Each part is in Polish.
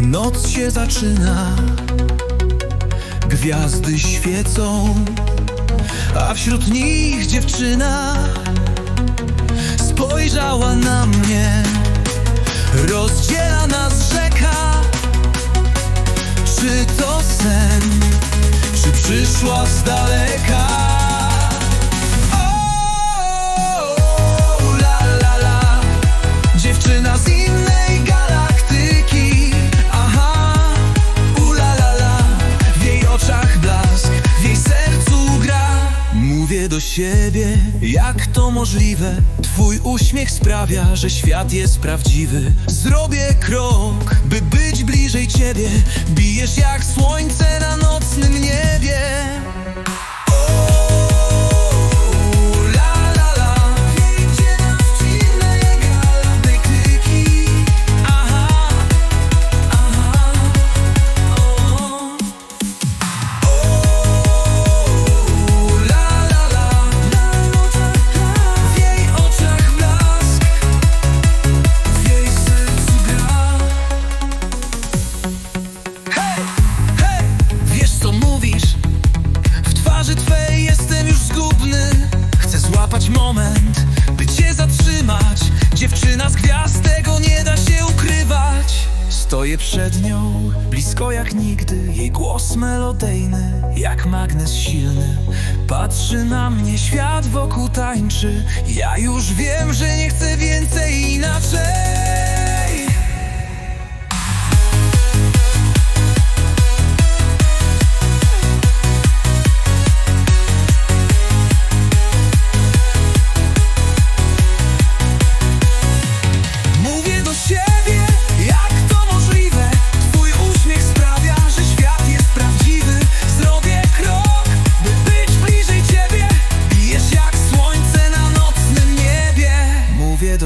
Noc się zaczyna, gwiazdy świecą, a wśród nich dziewczyna spojrzała na mnie. Rozdziela nas rzeka, czy to sen, czy przyszła z daleka? Dziewczyna z siebie, jak to możliwe? Twój uśmiech sprawia, że świat jest prawdziwy. Zrobię krok, by być bliżej ciebie. Bijesz jak słońce na nocnym niebie Stoję przed nią, blisko jak nigdy. Jej głos melodyjny, jak magnes silny. Patrzy na mnie, świat wokół tańczy. Ja już wiem, że nie chcę więcej inaczej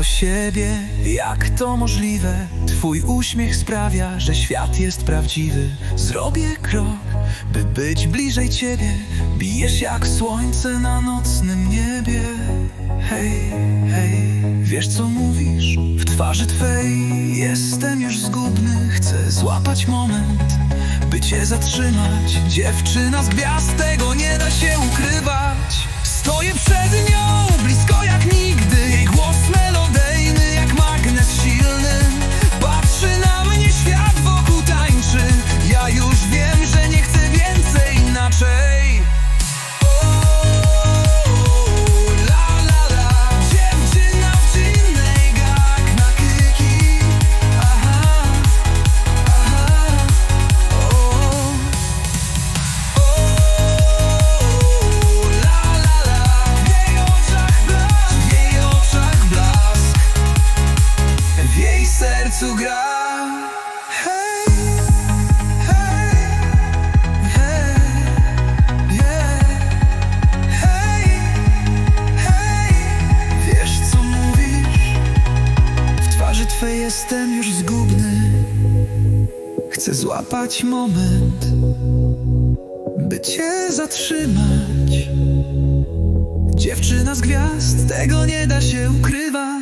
siebie, jak to możliwe? Twój uśmiech sprawia, że świat jest prawdziwy. Zrobię krok, by być bliżej ciebie. Bijesz jak słońce na nocnym niebie. Hej, hej, wiesz co mówisz? W twarzy twej jestem już zgubny. Chcę złapać moment, by cię zatrzymać. Dziewczyna z gwiazd, tego nie da się ukrywać. Stoję przed nią, sercu gra. Hej, hej, wiesz co mówisz? W twarzy twej jestem już zgubny Chcę złapać moment By cię zatrzymać Dziewczyna z gwiazd, tego nie da się ukrywać